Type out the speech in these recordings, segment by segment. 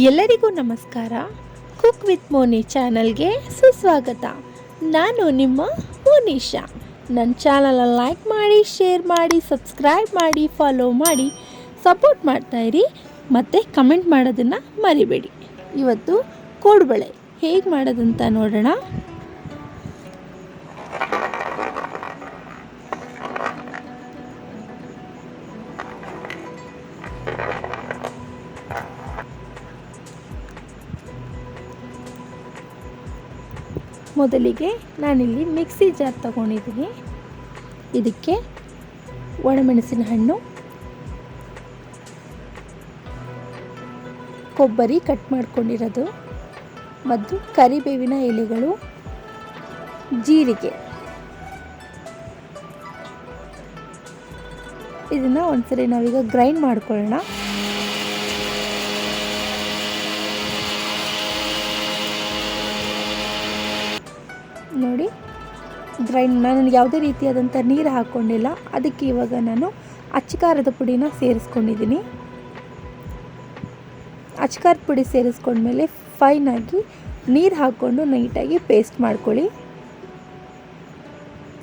ಎಲ್ಲರಿಗೂ ನಮಸ್ಕಾರ. Cook with Moni ಚಾನಲ್ಗೆ ಸುಸ್ವಾಗತ. ನಾನು ನಿಮ್ಮ ಮೋನಿಶಾ. ನನ್ನ ಚಾನಲನ್ನು ಲೈಕ್ ಮಾಡಿ ಶೇರ್ ಮಾಡಿ ಸಬ್ಸ್ಕ್ರೈಬ್ ಮಾಡಿ ಫಾಲೋ ಮಾಡಿ ಸಪೋರ್ಟ್ ಮಾಡ್ತಾಯಿರಿ ಮತ್ತು ಕಮೆಂಟ್ ಮಾಡೋದನ್ನು ಮರಿಬೇಡಿ. ಇವತ್ತು ಕೋಡುಬಳೆ ಹೇಗೆ ಮಾಡೋದಂತ ನೋಡೋಣ. ಮೊದಲಿಗೆ ನಾನಿಲ್ಲಿ ಮಿಕ್ಸಿ ಜಾರ್ ತಗೊಂಡಿದ್ದೀನಿ. ಇದಕ್ಕೆ ಒಣಮೆಣಸಿನ ಹಣ್ಣು, ಕೊಬ್ಬರಿ ಕಟ್ ಮಾಡ್ಕೊಂಡಿರೋದು ಮತ್ತು ಕರಿಬೇವಿನ ಎಲೆಗಳು, ಜೀರಿಗೆ. ಇದನ್ನು ಒಂದ್ಸರಿ ನಾವೀಗ ಗ್ರೈಂಡ್ ಮಾಡ್ಕೊಳ್ಳೋಣ. ನೋಡಿ. ಗ್ರೈಂಡ್ ನಾನು ಯಾವುದೇ ರೀತಿಯಾದಂಥ ನೀರು ಹಾಕ್ಕೊಂಡಿಲ್ಲ. ಅದಕ್ಕೆ ಇವಾಗ ನಾನು ಅಚ್ಚಕಾರದ ಪುಡಿನ ಸೇರಿಸ್ಕೊಂಡಿದ್ದೀನಿ. ಅಚ್ಕಾರದ ಪುಡಿ ಸೇರಿಸ್ಕೊಂಡ್ಮೇಲೆ ಫೈನಾಗಿ ನೀರು ಹಾಕ್ಕೊಂಡು ನೀಟಾಗಿ ಪೇಸ್ಟ್ ಮಾಡ್ಕೊಳ್ಳಿ.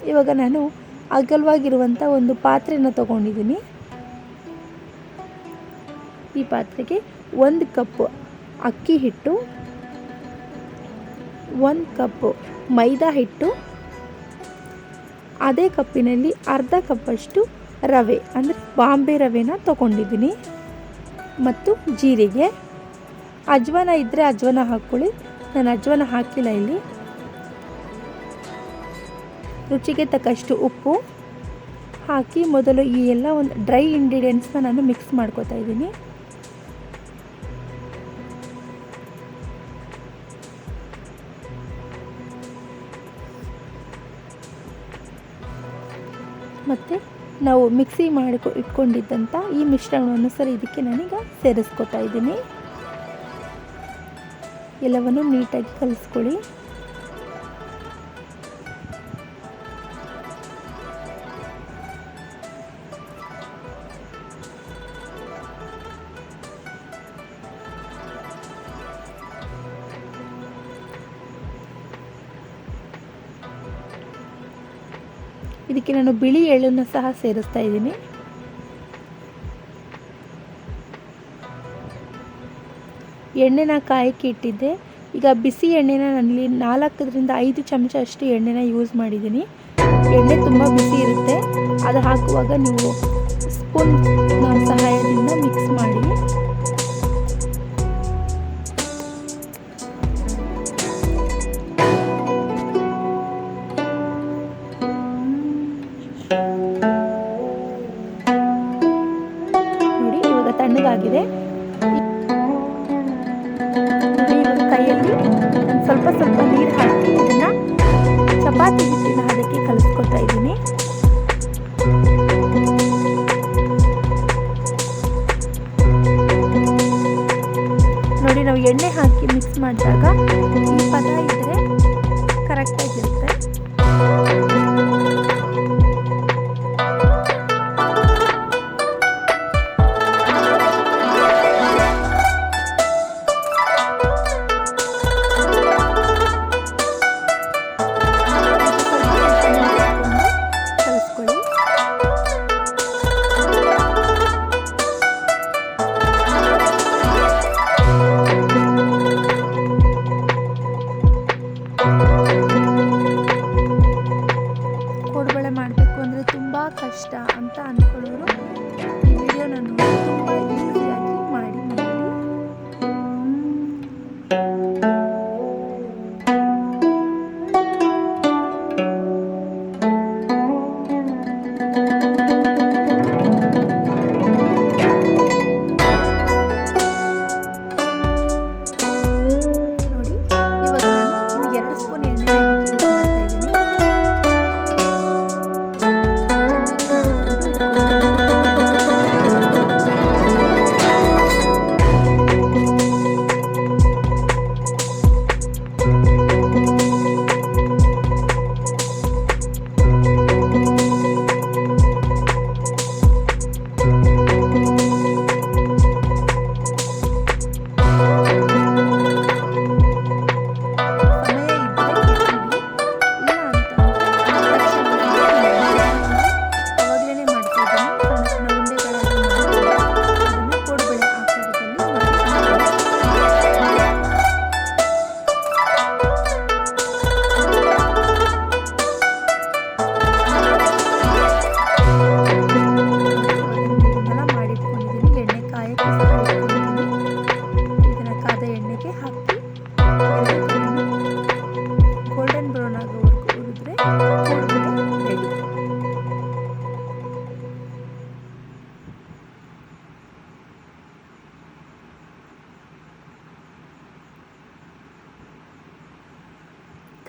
ಇವಾಗ ನಾನು ಅಗಲವಾಗಿರುವಂಥ ಒಂದು ಪಾತ್ರೆನ ತೊಗೊಂಡಿದ್ದೀನಿ. ಈ ಪಾತ್ರೆಗೆ ಒಂದು ಕಪ್ ಅಕ್ಕಿ ಹಿಟ್ಟು ಒಂದು ಕಪ್ಪು ಮೈದಾ ಹಿಟ್ಟು, ಅದೇ ಕಪ್ಪಿನಲ್ಲಿ ಅರ್ಧ ಕಪ್ಪಷ್ಟು ರವೆ, ಅಂದರೆ ಬಾಂಬೆ ರವೆನ ತೊಗೊಂಡಿದ್ದೀನಿ. ಮತ್ತು ಜೀರಿಗೆ, ಅಜ್ವಾನ ಇದ್ದರೆ ಅಜ್ವಾನ ಹಾಕ್ಕೊಳ್ಳಿ, ನಾನು ಅಜ್ವಾನ ಹಾಕಿಲ್ಲ ಇಲ್ಲಿ. ರುಚಿಗೆ ತಕ್ಕಷ್ಟು ಉಪ್ಪು ಹಾಕಿ ಮೊದಲು ಈ ಎಲ್ಲ ಒಂದು ಡ್ರೈ ಇಂಗ್ರೀಡಿಯೆಂಟ್ಸ್ನ ನಾನು ಮಿಕ್ಸ್ ಮಾಡ್ಕೋತಾ ಇದ್ದೀನಿ. ಮತ್ತು ನಾವು ಮಿಕ್ಸಿ ಮಾಡಿಕೊ ಇಟ್ಕೊಂಡಿದ್ದಂಥ ಈ ಮಿಶ್ರಣವನ್ನು ಸರಿ ಇದಕ್ಕೆ ನಾನೀಗ ಸೇರಿಸ್ಕೊತಾ ಇದ್ದೀನಿ. ಎಲ್ಲವನ್ನು ನೀಟಾಗಿ ಕಲಿಸ್ಕೊಳ್ಳಿ. ಇದಕ್ಕೆ ನಾನು ಬಿಳಿ ಎಳ್ಳನ್ನು ಸಹ ಸೇರಿಸ್ತಾ ಇದ್ದೀನಿ. ಎಣ್ಣೆನ ಕಾಯಕ್ಕೆ ಇಟ್ಟಿದ್ದೆ. ಈಗ ಬಿಸಿ ಎಣ್ಣೆನ ನಾನಿಲ್ಲಿ ನಾಲ್ಕರಿಂದ ಐದು ಚಮಚ ಅಷ್ಟು ಎಣ್ಣೆನ ಯೂಸ್ ಮಾಡಿದ್ದೀನಿ. ಎಣ್ಣೆ ತುಂಬ ಬಿಸಿ ಇರುತ್ತೆ. ಅದು ಹಾಕುವಾಗ ನೀವು ಸ್ಪೂನ್ ಸಹಾಯದಿಂದ ಮಿಕ್ಸ್ ಮಾಡಿ ತಣ್ಣಗಾಗಿದೆ ಕೈಯಲ್ಲಿ ಸ್ವಲ್ಪ ಸ್ವಲ್ಪ ನೀರು ಹಾಕಿ ಇದನ್ನ ಚಪಾತಿ ಹಿಟ್ಟಿನ ಅದಕ್ಕೆ ಕಲಿಸ್ಕೊತಾ ಇದ್ದೀನಿ. ನೋಡಿ, ನಾವು ಎಣ್ಣೆ ಹಾಕಿ ಮಿಕ್ಸ್ ಮಾಡಿದಾಗ ಈ ಪದ ಇದ್ದರೆ ಕರೆಕ್ಟಾಗಿರುತ್ತೆ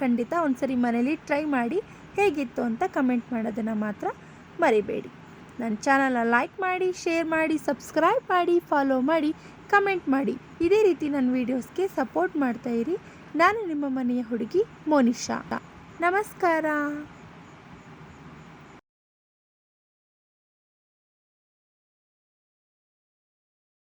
ಖಂಡಿತ ಒಂದ್ಸರಿ ಮನೇಲಿ ಟ್ರೈ ಮಾಡಿ ಹೇಗಿತ್ತು ಅಂತ ಕಮೆಂಟ್ ಮಾಡೋದನ್ನು ಮಾತ್ರ ಮರಿಬೇಡಿ. ನನ್ನ ಚಾನಲ್ನ ಲೈಕ್ ಮಾಡಿ ಶೇರ್ ಮಾಡಿ ಸಬ್ಸ್ಕ್ರೈಬ್ ಮಾಡಿ ಫಾಲೋ ಮಾಡಿ ಕಮೆಂಟ್ ಮಾಡಿ. ಇದೇ ರೀತಿ ನನ್ನ ವೀಡಿಯೋಸ್ಗೆ ಸಪೋರ್ಟ್ ಮಾಡ್ತಾ ಇರಿ. ನಾನು ನಿಮ್ಮ ಮನೆಯ ಹುಡುಗಿ ಮೋನಿಶಾ. ನಮಸ್ಕಾರ.